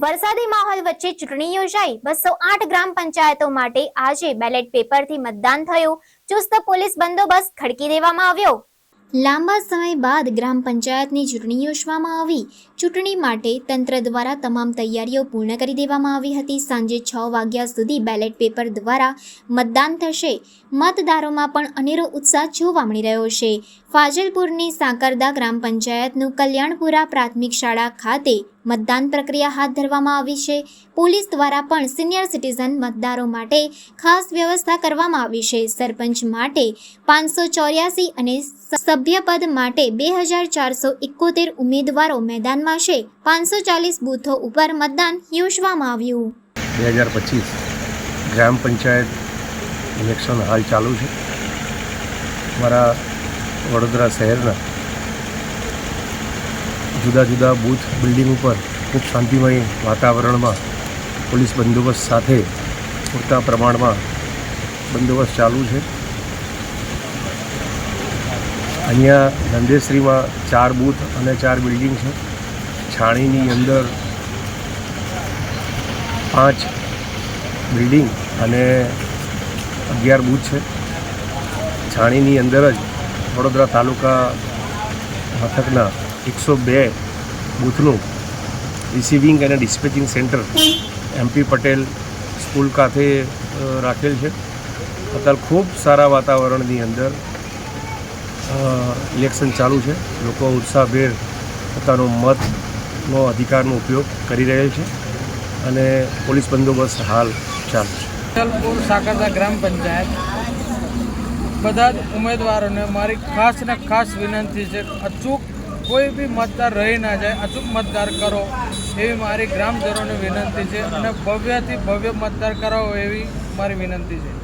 વરસાદી માહોલ વચ્ચે ચૂંટણી યોજાઈ. બસો આઠ ગ્રામ પંચાયતો માટે આજે બેલેટ પેપરથી મતદાન થયું. ચુસ્ત પોલીસ બંદોબસ્ત ખડકી દેવામાં આવ્યો. લાંબા સમય બાદ ગ્રામ પંચાયતની ચૂંટણી યોજવામાં આવી. ચૂંટણી માટે તંત્ર દ્વારા તમામ તૈયારીઓ પૂર્ણ કરી દેવામાં આવી હતી. સાંજે છ વાગ્યા સુધી બેલેટ પેપર દ્વારા મતદાન થશે. મતદારોમાં પણ અનેરો ઉત્સાહ જોવા મળી રહ્યો છે. ફાજલપુરની સાંકરદા ગ્રામ પંચાયતનું કલ્યાણપુરા પ્રાથમિક શાળા ખાતે મતદાન પ્રક્રિયા હાથ ધરવામાં આવી છે. પોલીસ દ્વારા પણ સિનિયર સિટીઝન મતદારો માટે ખાસ વ્યવસ્થા કરવામાં આવી છે. સરપંચ માટે પાંચસો ચોર્યાસી અને સભ્યપદ માટે બે હજાર ચારસો એકોતેર ઉમેદવારો મેદાનમાં છે. પાંચસો ચાલીસ બૂથો ઉપર મતદાન યોજવામાં આવ્યું. બે હજાર પચીસ ગ્રામ પંચાયત ઇલેક્શન હાલ ચાલુ છે. મારા વડોદરા શહેરના જુદા જુદા બૂથ બિલ્ડિંગ ઉપર ખૂબ શાંતિમય વાતાવરણમાં પોલીસ બંદોબસ્ત સાથે પૂરતા પ્રમાણમાં બંદોબસ્ત ચાલુ છે. અહીંયા નંદેશ્રીમાં ચાર બૂથ અને ચાર બિલ્ડિંગ છે. છાણીની અંદર પાંચ બિલ્ડિંગ અને અગિયાર બૂથ છે. છાણીની અંદર જ વડોદરા તાલુકા મથકના એકસો બે બૂથનું રિસીવિંગ અને dispatching center MP Patel school ખાતે રાખેલ છે. અત્યારે ખૂબ સારા વાતાવરણની અંદર ઇલેક્શન ચાલુ છે. લોકો ઉત્સાહભેર પોતાનો મતનો અધિકારનો ઉપયોગ કરી રહેલ છે અને પોલીસ બંદોબસ્ત હાલ ચાલુ છે. જલપુર સાકરદા ગ્રામ પંચાયત, બધા જ ઉમેદવારોને મારી ખાસ ને ખાસ વિનંતી છે, અચૂક કોઈ બી મતદાર રહી ના જાય અચૂક મતદાર કરો, એવી મારી ગ્રામજનોને વિનંતી છે અને ભવ્યથી ભવ્ય મતદાર કરાવો એવી મારી વિનંતી છે.